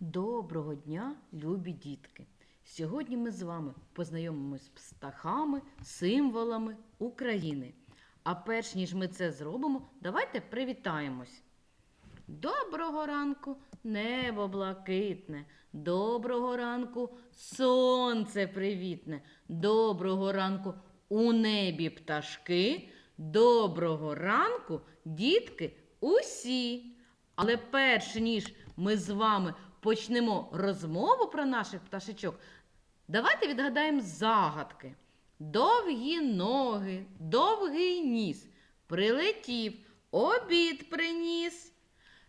Доброго дня, любі дітки! Сьогодні ми з вами познайомимось з птахами, символами України. А перш ніж ми це зробимо, давайте привітаємось. Доброго ранку, небо блакитне, доброго ранку, сонце привітне, доброго ранку у небі пташки, доброго ранку, дітки, усі. Але перш ніж ми з вами почнемо розмову про наших пташечок, давайте відгадаємо загадки. Довгі ноги, довгий ніс, прилетів, обід приніс.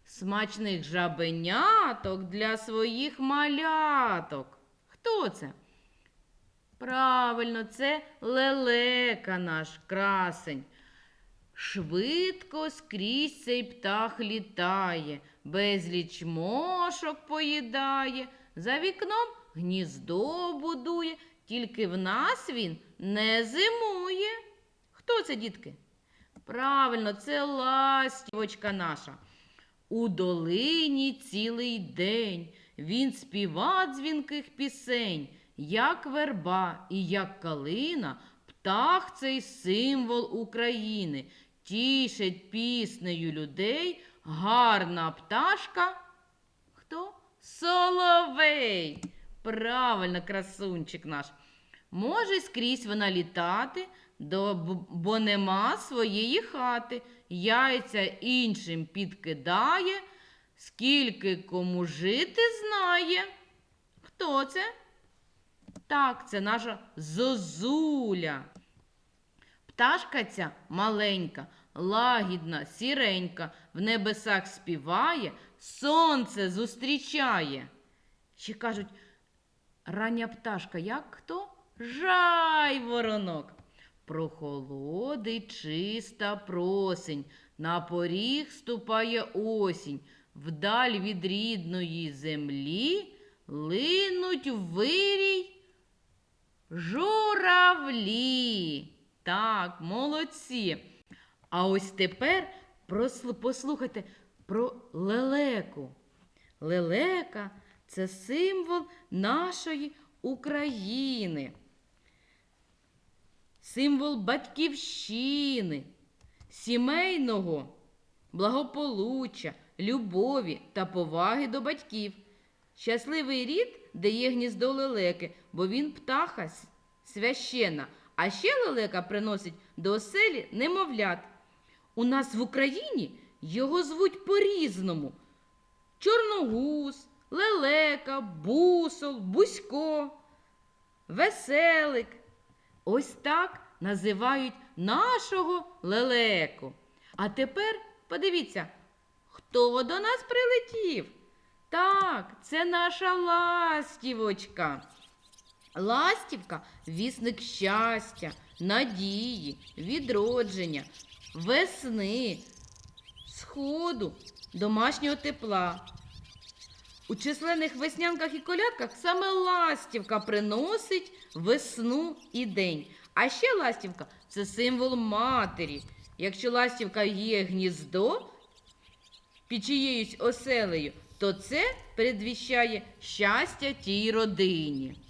Смачних жабеняток для своїх маляток. Хто це? Правильно, це лелека наш красень. Швидко скрізь цей птах літає, безліч мошок поїдає, за вікном гніздо будує, тільки в нас він не зимує. Хто це, дітки? Правильно, це ластівочка наша. У долині цілий день він співа дзвінких пісень, як верба і як калина, птах цей символ України, тішить піснею людей гарна пташка. Хто? Соловей. Правильно, красунчик наш. Може скрізь вона літати, бо нема своєї хати. Яйця іншим підкидає, скільки кому жити знає. Хто це? Так, це наша зозуля. Пташка ця маленька, лагідна, сіренька, в небесах співає, сонце зустрічає. Ще кажуть, рання пташка, як хто? Жайворонок. Прохолодить чиста просень, на поріг ступає осінь, вдаль від рідної землі линуть вирій журавлі. Так, молодці. А ось тепер послухайте про лелеку. Лелека це символ нашої України символ батьківщини, сімейного благополуччя, любові та поваги до батьків. Щасливий рід, де є гніздо лелеки, бо він птаха с- священна, а ще лелека приносить до оселі немовлят. У нас в Україні його звуть по-різному: чорногуз, лелека, бусол, бусько, веселик. Ось так називають нашого лелеку. А тепер подивіться, хто до нас прилетів? Так, це наша ластівочка. Ластівка вісник щастя, надії, відродження, весни, сходу, домашнього тепла. У численних веснянках і колядках саме ластівка приносить весну і день. А ще ластівка це символ матері. Якщо ластівка є гніздо під чиєюсь оселею, то це передвіщає щастя тій родині.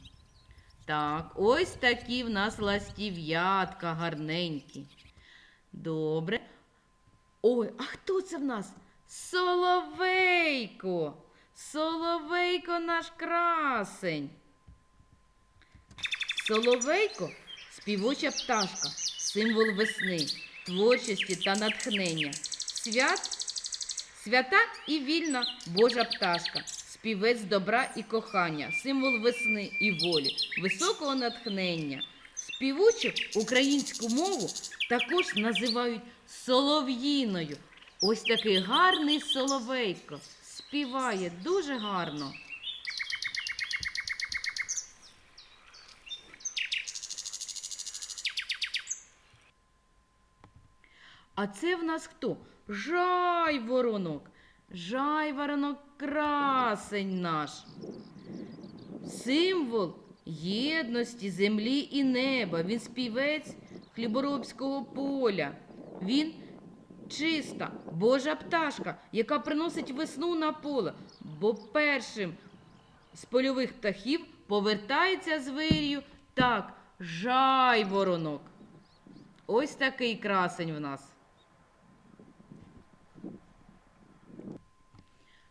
Так, ось такі в нас ластів'ятка гарненькі. Добре. Ой, а хто це в нас? Соловейко. Соловейко наш красень. Соловейко співуча пташка, символ весни, творчості та натхнення. Свят, свята і вільна Божа пташка, співець добра і кохання, символ весни і волі, високого натхнення. Співучу українську мову також називають солов'їною. Ось такий гарний соловейко співає дуже гарно. А це в нас хто? Жайворонок. Жайворонок красень наш. Символ єдності землі і неба. Він співець хліборобського поля. Він чиста, Божа пташка, яка приносить весну на поле, бо першим з польових птахів повертається з так, жайворонок. Ось такий красень в нас.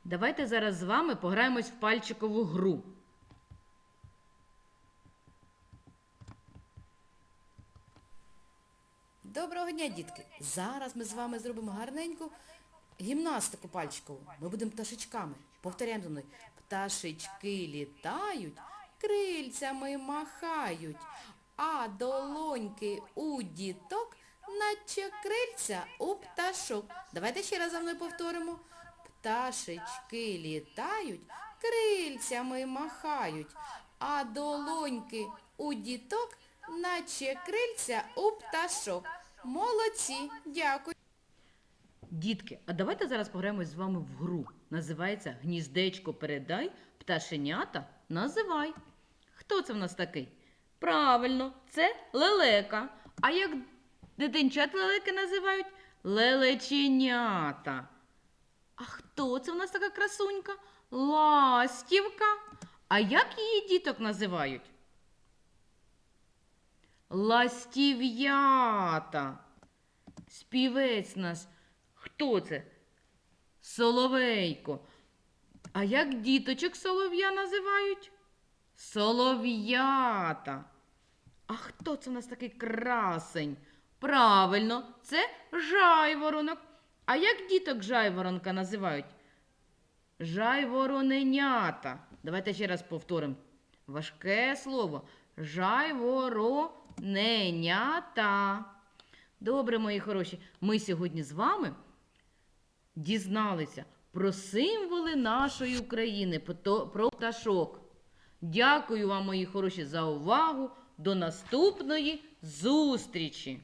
Давайте зараз з вами пограємось в пальчикову гру. Доброго дня, дітки! Зараз ми з вами зробимо гарненьку гімнастику пальчикову. Ми будемо пташечками. Повторяємо за мною. Пташечки літають, крильцями махають, а долоньки у діток, наче крильця у пташок. Давайте ще раз за мною повторимо. Пташечки літають, крильцями махають, а долоньки у діток, наче крильця у пташок. Молодці, дякую. Дітки, а давайте зараз пограємось з вами в гру. Називається Гніздечко передай, пташенята називай. Хто це в нас такий? Правильно, це лелека. А як дитинчат лелеки називають? Лелеченята. А хто це в нас така красунька? Ластівка. А як її діток називають? Ластів'ята. Співець наш. Хто це? Соловейко. А як діточок солов'я називають? Солов'ята. А хто це у нас такий красень? Правильно, це жайворонок. А як діток жайворонка називають? Жайвороненята. Давайте ще раз повторимо. Важке слово. Жайвороненята. Добре, мої хороші. Ми сьогодні з вами дізналися про символи нашої України, про пташок. Дякую вам, мої хороші, за увагу. До наступної зустрічі!